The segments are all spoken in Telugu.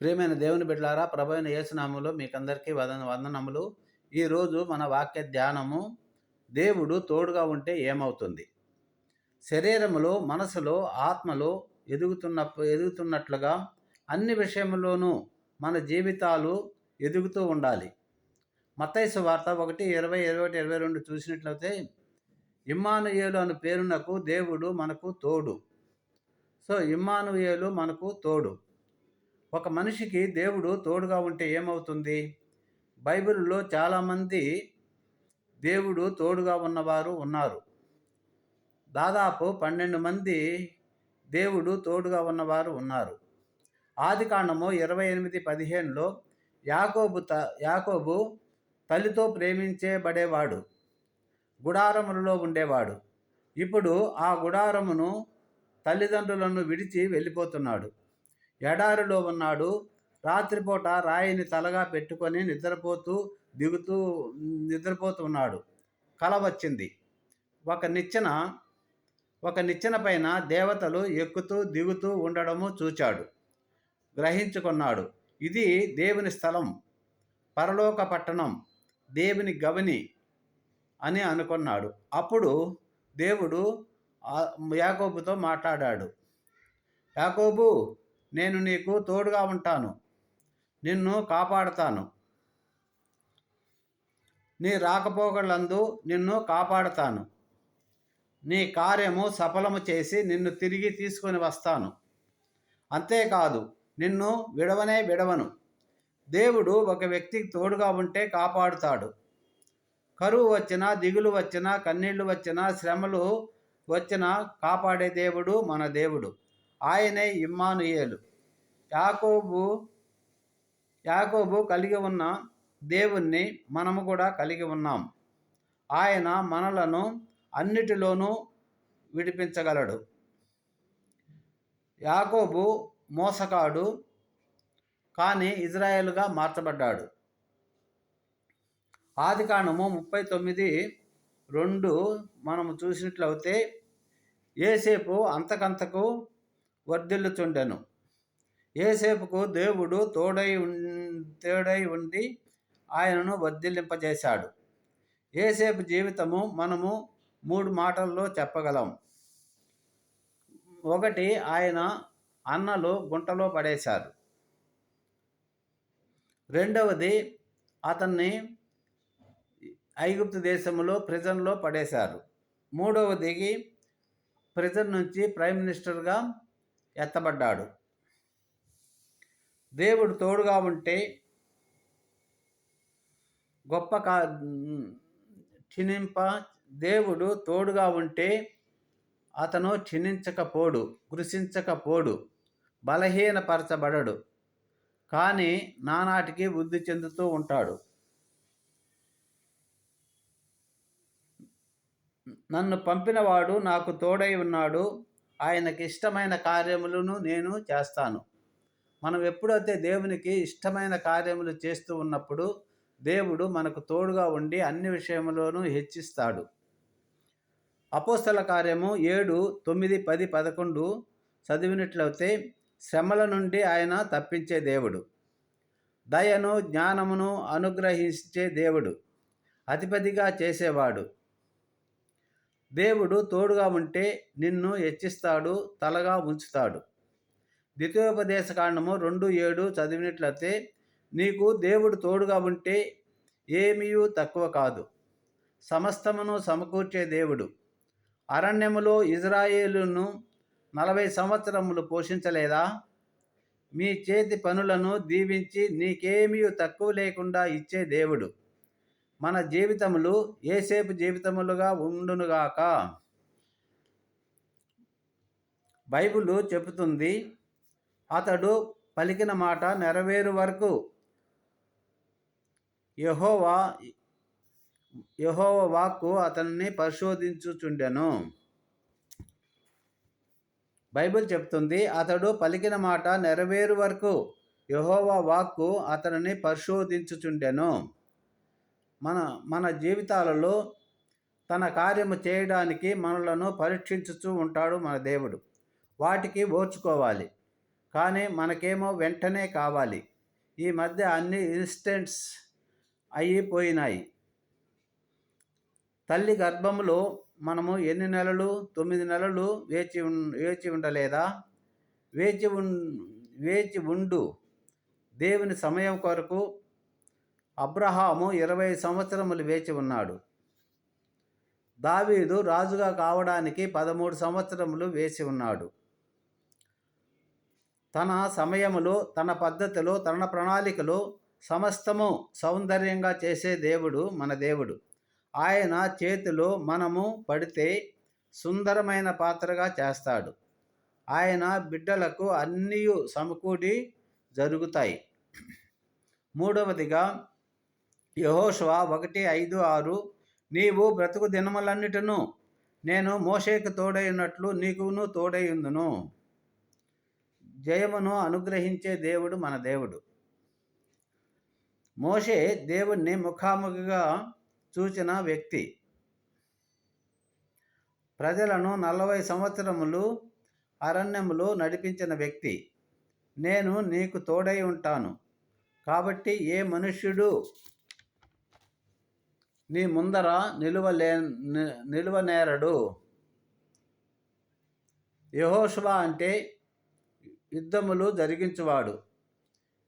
ప్రియమైన దేవుని బిడ్డలారా ప్రభు అయిన యేసునామంలో మీకందరికీ వదన వందనములు. ఈరోజు మన వాక్య ధ్యానము దేవుడు తోడుగా ఉంటే ఏమవుతుంది? శరీరములో మనసులో ఆత్మలో ఎదుగుతున్న ఎదుగుతున్నట్లుగా అన్ని విషయంలోనూ మన జీవితాలు ఎదుగుతూ ఉండాలి. మత్తైసు వార్త ఒకటి ఇరవై ఇరవై ఒకటి ఇరవై రెండు చూసినట్లయితే ఇమ్మానుయేలు అను పేరునకు దేవుడు మనకు తోడు. సో ఇమ్మానుయేలు మనకు తోడు. ఒక మనిషికి దేవుడు తోడుగా ఉంటే ఏమవుతుంది? బైబిల్లో చాలామంది దేవుడు తోడుగా ఉన్నవారు ఉన్నారు. దాదాపు పన్నెండు మంది దేవుడు తోడుగా ఉన్నవారు ఉన్నారు. ఆది కాండము ఇరవై ఎనిమిది పదిహేనులో యాకోబు త యాకోబు తల్లితో ప్రేమించేబడేవాడు. గుడారములలో ఉండేవాడు. ఇప్పుడు ఆ గుడారమును తల్లిదండ్రులను విడిచి వెళ్ళిపోతున్నాడు. ఎడారిలో ఉన్నాడు. రాత్రిపూట రాయిని తలగా పెట్టుకొని నిద్రపోతూ దిగుతూ నిద్రపోతూ ఉన్నాడు. కల వచ్చింది. ఒక నిచ్చెన ఒక నిచ్చెన పైన దేవతలు ఎక్కుతూ దిగుతూ ఉండడము చూచాడు. గ్రహించుకున్నాడు. ఇది దేవుని స్థలం. పరలోక పట్టణం. దేవుని గవని అని అనుకున్నాడు. అప్పుడు దేవుడు యాకోబుతో మాట్లాడాడు. యాకోబు నేను నీకు తోడుగా ఉంటాను. నిన్ను కాపాడుతాను. నీ రాకపోకలందు నిన్ను కాపాడుతాను. నీ కార్యము సఫలము చేసి నిన్ను తిరిగి తీసుకొని వస్తాను. అంతేకాదు నిన్ను విడవనే విడవను. దేవుడు ఒక వ్యక్తికి తోడుగా ఉంటే కాపాడుతాడు. కరువు వచ్చినా దిగులు వచ్చినా కన్నీళ్ళు వచ్చినా శ్రమలు వచ్చినా కాపాడే దేవుడు మన దేవుడు. ఆయనే ఇమ్మానుయేలు. యాకోబు యాకోబు కలిగి ఉన్న దేవుణ్ణి మనము కూడా కలిగి ఉన్నాం. ఆయన మనలను అన్నిటిలోనూ విడిపించగలడు. యాకోబు మోసకాడు కానీ ఇజ్రాయేల్గా మార్చబడ్డాడు. ఆది కాండము ముప్పై తొమ్మిది రెండు మనము చూసినట్లయితే ఏసేపు అంతకంతకు వర్ధిల్లుచుండెను. ఏసేపుకు దేవుడు తోడై తోడై ఉండి ఆయనను వర్ధిల్లింపజేశాడు. ఏసేపు జీవితము మనము మూడు మాటల్లో చెప్పగలం. ఒకటి ఆయన అన్నలు గుంటలో పడేశారు. రెండవది అతన్ని ఐగుప్తు దేశంలో ప్రిజన్లో పడేశారు. మూడవది ప్రిజన్ నుంచి ప్రైమ్ మినిస్టర్గా ఎత్తబడ్డాడు. దేవుడు తోడుగా ఉంటే గొప్ప కా క్షీణింప దేవుడు తోడుగా ఉంటే అతను క్షీణించకపోడు కృషించకపోడు బలహీనపరచబడడు. కానీ నానాటికి వృద్ధి చెందుతూ ఉంటాడు. నన్ను పంపినవాడు నాకు తోడై ఉన్నాడు ఆయనకి ఇష్టమైన కార్యములను నేను చేస్తాను. మనం ఎప్పుడైతే దేవునికి ఇష్టమైన కార్యములు చేస్తూ ఉన్నప్పుడు దేవుడు మనకు తోడుగా ఉండి అన్ని విషయంలోనూ హెచ్చిస్తాడు. అపోస్తల కార్యము ఏడు తొమ్మిది పది పదకొండు చదివినట్లయితే శ్రమల నుండి ఆయన తప్పించే దేవుడు. దయను జ్ఞానమును అనుగ్రహించే దేవుడు. అధిపతిగా చేసేవాడు. దేవుడు తోడుగా ఉంటే నిన్ను హెచ్చిస్తాడు తలగా ఉంచుతాడు ద్వితీయోపదేశ కాండము రెండు ఏడు చదివినట్లయితే నీకు దేవుడు తోడుగా ఉంటే ఏమీ తక్కువ కాదు. సమస్తమును సమకూర్చే దేవుడు. అరణ్యములో ఇజ్రాయేలును నలభై సంవత్సరములు పోషించలేదా? మీ చేతి పనులను దీవించి నీకేమీ తక్కువ లేకుండా ఇచ్చే దేవుడు. మన జీవితములు ఏసేపు జీవితములుగా ఉండునుగాక. బైబిల్ చెబుతుంది అతడు పలికిన మాట నెరవేరు వరకు యహోవా యహోవ వాక్కు అతన్ని పరిశోధించుచుండెను. బైబిల్ చెప్తుంది అతడు పలికిన మాట నెరవేరు వరకు యహోవా వాక్కు అతనిని పరిశోధించుచుండెను. మన మన జీవితాలలో తన కార్యము చేయడానికి మనలను పరీక్షించుతూ ఉంటాడు మన దేవుడు. వాటికి ఓర్చుకోవాలి. కానీ మనకేమో వెంటనే కావాలి. ఈ మధ్య అన్ని ఇన్స్టెంట్స్ అయిపోయినాయి తల్లి గర్భంలో మనము ఎన్ని నెలలు తొమ్మిది నెలలు వేచి వేచి ఉండలేదా? వేచి ఉ వేచి ఉండు. దేవుని సమయం కొరకు అబ్రహాము ఇరవై సంవత్సరములు వేచి ఉన్నాడు. దావీదు రాజుగా కావడానికి పదమూడు సంవత్సరములు వేసి ఉన్నాడు. తన సమయములో తన పద్ధతిలో తన ప్రణాళికలో సమస్తము సౌందర్యంగా చేసే దేవుడు మన దేవుడు. ఆయన చేతిలో మనము పడితే సుందరమైన పాత్రగా చేస్తాడు. ఆయన బిడ్డలకు అన్నీ సమకూడి జరుగుతాయి. మూడవదిగా యహోష్వా ఒకటి ఐదు ఆరు నీవు బ్రతుకు దినములన్నిటిను నేను మోషేకు తోడైనట్లు నీకును తోడైందును జయమును అనుగ్రహించే దేవుడు మన దేవుడు. మోషే దేవుణ్ణి ముఖాముఖిగా చూచిన వ్యక్తి. ప్రజలను నలభై సంవత్సరములు అరణ్యములు నడిపించిన వ్యక్తి. నేను నీకు తోడై ఉంటాను. కాబట్టి ఏ మనుష్యుడు నీ ముందర నిలువలే నిలువనేరడు. యహోషువా అంటే యుద్ధములు జరిగించువాడు.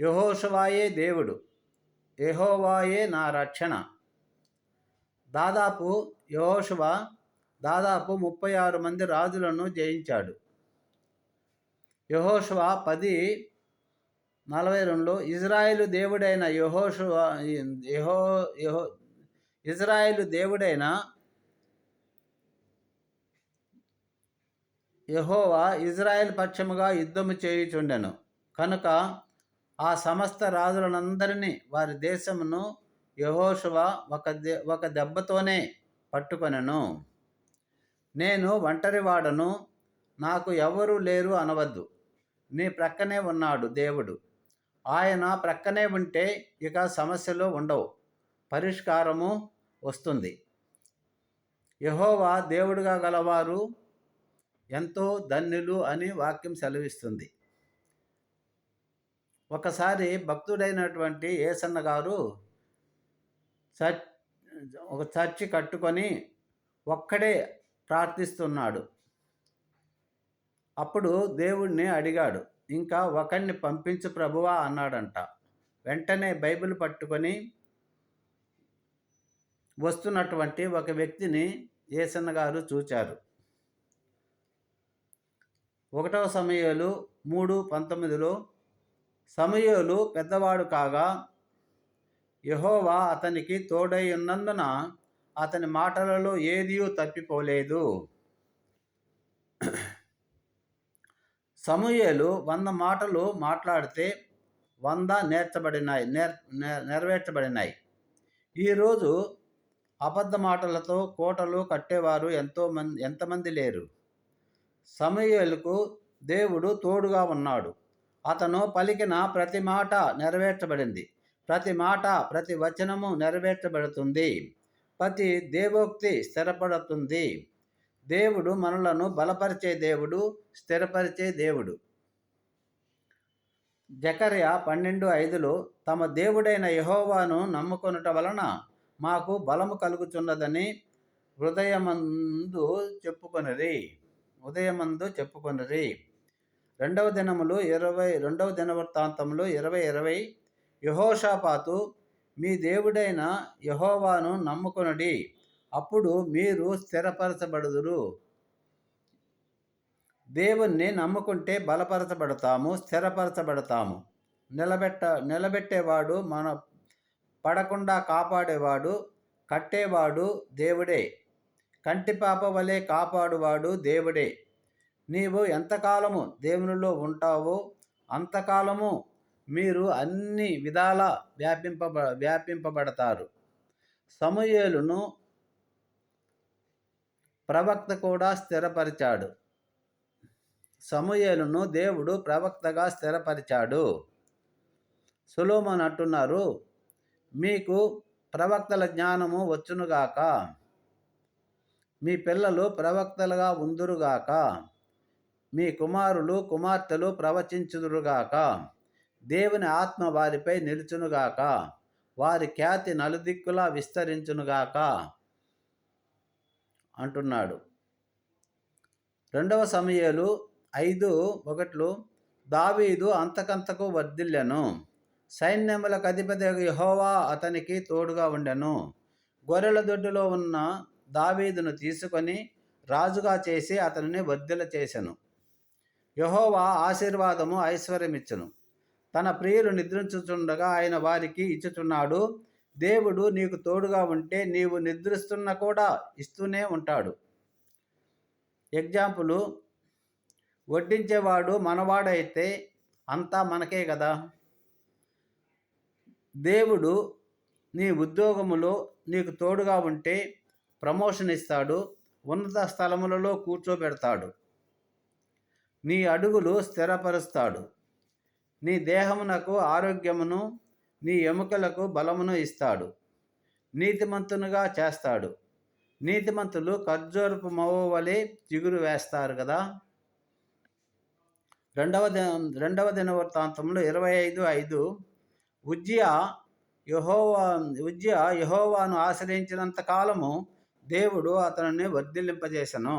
యహోశువాయే దేవుడు. యహోవాయే నా రక్షణ. దాదాపు యహోషువ దాదాపు ముప్పై ఆరు మంది రాజులను జయించాడు. యహోషువ పది నలభై రెండులో ఇజ్రాయేలు దేవుడైన యహోషువ యహో యహో ఇజ్రాయేలు దేవుడైన యహోవా ఇజ్రాయెల్ పక్షముగా యుద్ధము చేయుచుండెను. కనుక ఆ సమస్త రాజులనందరినీ వారి దేశమును యహోశువ ఒక దె ఒక దెబ్బతోనే పట్టుకొనెను. నేను ఒంటరివాడను నాకు ఎవరూ లేరు అనవద్దు. నీ ప్రక్కనే ఉన్నాడు దేవుడు. ఆయన ప్రక్కనే ఉంటే ఇక సమస్యలు ఉండవు. పరిష్కారము వస్తుంది. యహోవా దేవుడుగా గలవారు ఎంతో ధన్యులు అని వాక్యం సెలవిస్తుంది. ఒకసారి భక్తుడైనటువంటి ఏసన్న గారు చర్చ్ ఒక చర్చి కట్టుకొని ఒక్కడే ప్రార్థిస్తున్నాడు. అప్పుడు దేవుణ్ణి అడిగాడు ఇంకా ఒకరిని పంపించు ప్రభువా అన్నాడంట. వెంటనే బైబిల్ పట్టుకొని వస్తున్నటువంటి ఒక వ్యక్తిని ఏసన్న గారు చూచారు. ఒకటవ సమయాలు మూడు పంతొమ్మిదిలో సమయాలు పెద్దవాడు కాగా యహోవా అతనికి తోడై ఉన్నందున అతని మాటలలో ఏదీ తప్పిపోలేదు. సమూహలు వంద మాటలు మాట్లాడితే వంద నేర్చబడినాయి నేర్ నెరవేర్చబడినాయి. ఈరోజు అబద్ధ మాటలతో కోటలు కట్టేవారు ఎంతో మంది ఎంతమంది లేరు. సమయలకు దేవుడు తోడుగా ఉన్నాడు. అతను పలికిన ప్రతి మాట నెరవేర్చబడింది. ప్రతి మాట ప్రతి వచనము నెరవేర్చబడుతుంది. ప్రతి దేవోక్తి స్థిరపడుతుంది. దేవుడు మనలను బలపరిచే దేవుడు స్థిరపరిచే దేవుడు. జకర్య పన్నెండు ఐదులో తమ దేవుడైన యహోవాను నమ్ముకొనుట వలన మాకు బలము కలుగుచున్నదని హృదయమందు చెప్పుకొనిరి. ఉదయమందు చెప్పుకొనిరి. రెండవ దినములు ఇరవై రెండవ దినవృత్తాంతములు ఇరవై ఇరవై. యహోషాపాతు మీ దేవుడైన యహోవాను నమ్ముకొనడి. అప్పుడు మీరు స్థిరపరచబడుదురు. దేవుణ్ణి నమ్ముకుంటే బలపరచబడతాము స్థిరపరచబడతాము. నిలబెట్ట నిలబెట్టేవాడు మన పడకుండా కాపాడేవాడు కట్టేవాడు దేవుడే. కంటిపాప వలె కాపాడువాడు దేవుడే. నీవు ఎంతకాలము దేవునిలో ఉంటావో అంతకాలము మీరు అన్ని విధాల వ్యాపింపబ వ్యాపింపబడతారు. సమూయేలును ప్రవక్త కూడా స్థిరపరిచాడు. సమూయేలును దేవుడు ప్రవక్తగా స్థిరపరిచాడు. సులోమన్ అంటున్నారు మీకు ప్రవక్తల జ్ఞానము వచ్చునుగాక. మీ పిల్లలు ప్రవక్తలుగా ఉందురుగాక. మీ కుమారులు కుమార్తెలు ప్రవచించుదురుగాక. దేవుని ఆత్మ వారిపై నిలుచునుగాక. వారి ఖ్యాతి నలుదిక్కులా విస్తరించునుగాక అంటున్నాడు. రెండవ సమయాలు ఐదు ఒకట్లు దావీదు అంతకంతకు వర్ధిల్లెను. సైన్యములకు అధిపతి యహోవా అతనికి తోడుగా ఉండెను. గొర్రెల దొడ్డులో ఉన్న దావీదును తీసుకొని రాజుగా చేసి అతనిని వర్ధిల చేసెను. యహోవా ఆశీర్వాదము ఐశ్వర్యమిచ్చును తన ప్రియులు నిద్రించుచుండగా ఆయన వారికి ఇచ్చుచున్నాడు దేవుడు నీకు తోడుగా ఉంటే నీవు నిద్రిస్తున్న కూడా ఇస్తూనే ఉంటాడు. ఎగ్జాంపుల్ వడ్డించేవాడు మనవాడైతే అంతా మనకే కదా. దేవుడు నీ ఉద్యోగములో నీకు తోడుగా ఉంటే ప్రమోషన్ ఇస్తాడు ఉన్నత స్థలములలో కూర్చోబెడతాడు. నీ అడుగులు స్థిరపరుస్తాడు. నీ దేహమునకు ఆరోగ్యమును నీ ఎముకలకు బలమును ఇస్తాడు. నీతిమంతునుగా చేస్తాడు. నీతిమంతులు ఖర్జూరపు మవ్వ వలె చిగురు వేస్తారు కదా. రెండవ రెండవ దిన వృత్తాంతంలో ఇరవై ఐదు ఐదు ఉజ్జియా యహోవా ఉజ్జియా యహోవాను ఆశ్రయించినంత కాలము దేవుడు అతనిని వర్ధిల్లింపజేశను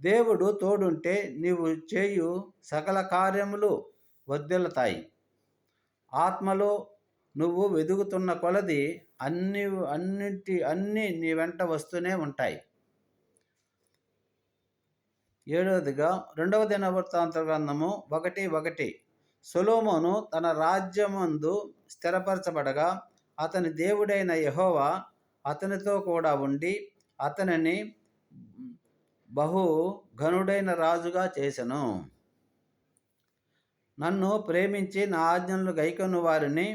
దేవుడు తోడుంటే నీవు చేయు సకల కార్యములు వర్ధిల్లుతాయి. ఆత్మలో నువ్వు వెదుగుతున్న కొలది అన్ని అన్నింటి అన్నీ నీ వెంట వస్తూనే ఉంటాయి. ఏడవదిగా రెండవ దిన వృత్తాంత గ్రంథము ఒకటి ఒకటి. సొలోమోను తన రాజ్యమందు స్థిరపరచబడగా అతని దేవుడైన యహోవా అతనితో కూడా ఉండి అతనిని బహు ఘనుడైన రాజుగా చేసెను. నన్ను ప్రేమించి నా ఆజ్ఞలను గైకొన్న వారిని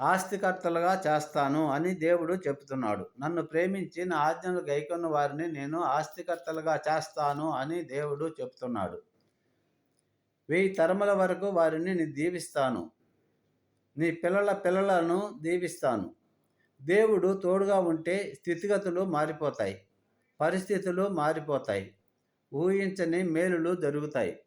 ఆస్తికర్తలుగా చేస్తాను అని దేవుడు చెప్తున్నాడు నన్ను ప్రేమించి నా ఆజ్ఞలు గైకొన్న వారిని నేను ఆస్తికర్తలుగా చేస్తాను అని దేవుడు చెప్తున్నాడు వెయ్యి తరముల వరకు వారిని నేను దీవిస్తాను. నీ పిల్లల పిల్లలను దీవిస్తాను. దేవుడు తోడుగా ఉంటే స్థితిగతులు మారిపోతాయి. పరిస్థితులు మారిపోతాయి. ఊహించని మేలులు జరుగుతాయి.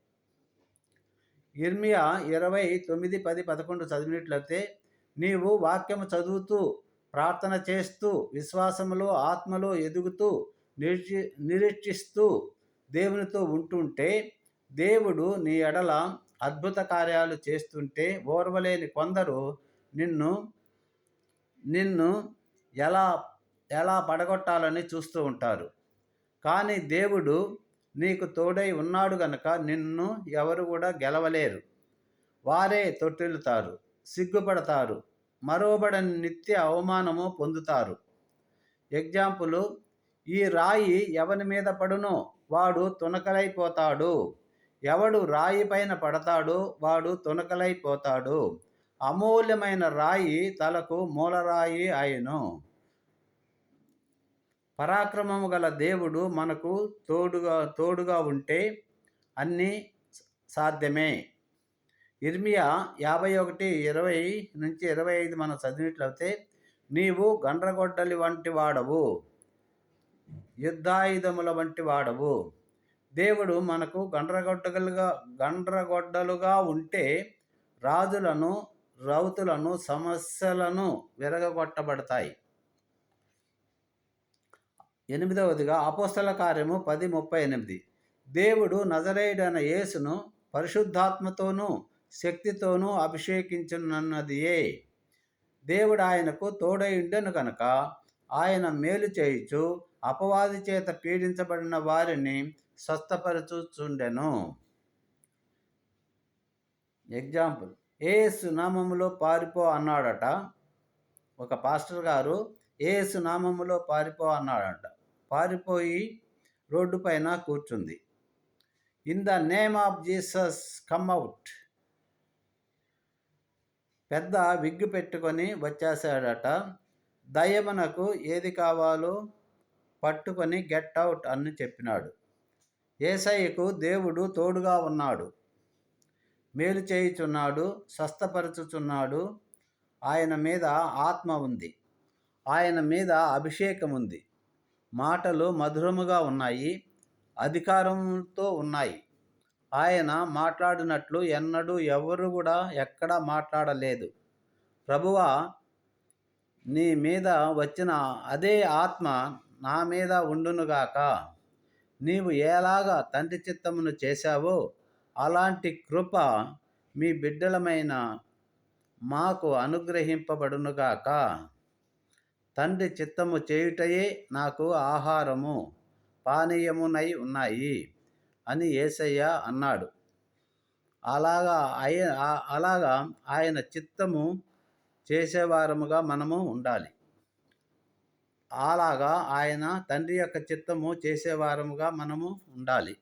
ఇర్మియా ఇరవై తొమ్మిది పది పదకొండు చదివినట్లయితే నీవు వాక్యము చదువుతూ ప్రార్థన చేస్తూ విశ్వాసములో ఆత్మలో ఎదుగుతూ నిరీక్షి నిరీక్షిస్తూ దేవునితో ఉంటుంటే దేవుడు నీ ఎడల అద్భుత కార్యాలు చేస్తుంటే ఓర్వలేని కొందరు నిన్ను నిన్ను ఎలా ఎలా పడగొట్టాలని చూస్తూ ఉంటారు. కానీ దేవుడు నీకు తోడై ఉన్నాడు గనక నిన్ను ఎవరు కూడా గెలవలేరు. వారే తొట్టిల్లుతారు సిగ్గుపడతారు మరోబడని నిత్య అవమానము పొందుతారు. ఎగ్జాంపుల్ ఈ రాయి ఎవని మీద పడునో వాడు తునకలైపోతాడు. ఎవడు రాయి పైన పడతాడో వాడు తునకలైపోతాడు. అమూల్యమైన రాయి తలకు మూలరాయి ఆయను పరాక్రమము గల దేవుడు మనకు తోడుగా తోడుగా ఉంటే అన్నీ సాధ్యమే. ఇర్మియా యాభై ఒకటి ఇరవై నుంచి ఇరవై ఐదు మనం చదివినట్లయితే నీవు గండ్రగొడ్డలి వంటి వాడవు. యుద్ధాయుధముల వంటి వాడవు. దేవుడు మనకు గండ్రగొడ్డలుగా గండ్రగొడ్డలుగా ఉంటే రాజులను రౌతులను సమస్యలను విరగగొట్టబడతాయి. ఎనిమిదవదిగా అపోస్తల కార్యము పది ముప్పై ఎనిమిది. దేవుడు నజరేయుడైన యేసును పరిశుద్ధాత్మతోనూ శక్తితోనూ అభిషేకించున్నదియే దేవుడు ఆయనకు తోడై ఉండెను కనుక ఆయన మేలు చేయుచు అపవాది చేత పీడించబడిన వారిని స్వస్థపరచుచుండెను. ఎగ్జాంపుల్ ఏసు నామములో పారిపో అన్నాడట. ఒక పాస్టర్ గారు ఏసు నామములో పారిపో అన్నాడట. పారిపోయి రోడ్డు పైన కూర్చుంది. In the name of Jesus come out పెద్ద విగ్గు పెట్టుకొని వచ్చేసాడట దయమనకు ఏది కావాలో పట్టుకొని గెట్ అవుట్ అని చెప్పినాడు. ఏసయ్యకు దేవుడు తోడుగా ఉన్నాడు. మేలు చేయుచున్నాడు స్వస్థపరచుచున్నాడు. ఆయన మీద ఆత్మ ఉంది. ఆయన మీద అభిషేకం ఉంది. మాటలు మధురముగా ఉన్నాయి. అధికారంతో ఉన్నాయి. ఆయన మాట్లాడినట్లు ఎన్నడూ ఎవరు కూడా ఎక్కడా మాట్లాడలేదు. ప్రభువా నీ మీద వచ్చిన అదే ఆత్మ నా మీద ఉండునుగాక నీవు ఎలాగా తండ్రి చిత్తమును చేశావో అలాంటి కృప మీ బిడ్డలమైన మాకు అనుగ్రహింపబడునుగాక తండ్రి చిత్తము చేయుటయే నాకు ఆహారము పానీయమునై ఉన్నాయి. అని ఏసయ్య అన్నాడు. అలాగా ఆయ అలాగా ఆయన చిత్తము చేసేవారముగా మనము ఉండాలి. అలాగా ఆయన తండ్రి యొక్క చిత్తము చేసేవారముగా మనము ఉండాలి.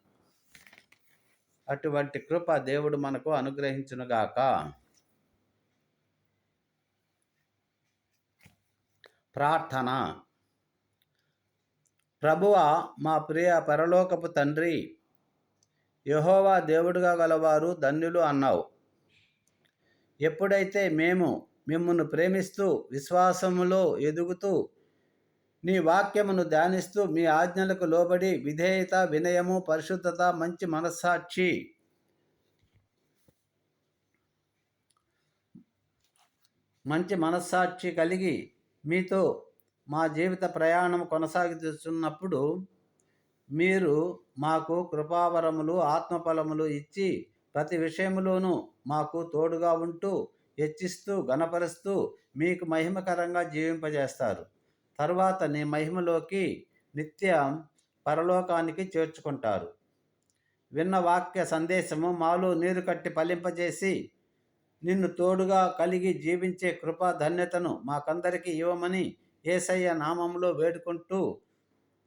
అటువంటి కృప దేవుడు మనకు అనుగ్రహించునుగాక. ప్రార్థన. ప్రభువ మా ప్రియ పరలోకపు తండ్రి యహోవా దేవుడుగా గలవారు ధన్యులు అన్నావు. ఎప్పుడైతే మేము మిమ్మల్ని ప్రేమిస్తూ విశ్వాసములో ఎదుగుతూ నీ వాక్యమును ధ్యానిస్తూ మీ ఆజ్ఞలకు లోబడి విధేయత వినయము పరిశుద్ధత మంచి మనస్సాక్షి. మంచి మనస్సాక్షి కలిగి మీతో మా జీవిత ప్రయాణం కొనసాగుతున్నప్పుడు మీరు మాకు కృపావరములు ఆత్మఫలములు ఇచ్చి ప్రతి విషయములోనూ మాకు తోడుగా ఉంటూ హెచ్చిస్తూ గణపరుస్తూ మీకు మహిమకరంగా జీవింపజేస్తారు. తర్వాత నీ మహిమలోకి నిత్యం పరలోకానికి చేర్చుకుంటారు. విన్న వాక్య సందేశము మాలో నీరు కట్టి ఫలింపజేసి నిన్ను తోడుగా కలిగి జీవించే కృపా ధన్యతను మాకందరికీ ఇవ్వమని ఏసయ్య నామంలో వేడుకుంటూ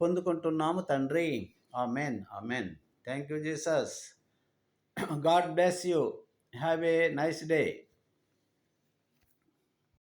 పొందుకుంటున్నాము తండ్రి. Amen amen. Thank you Jesus. God bless you. Have a nice day.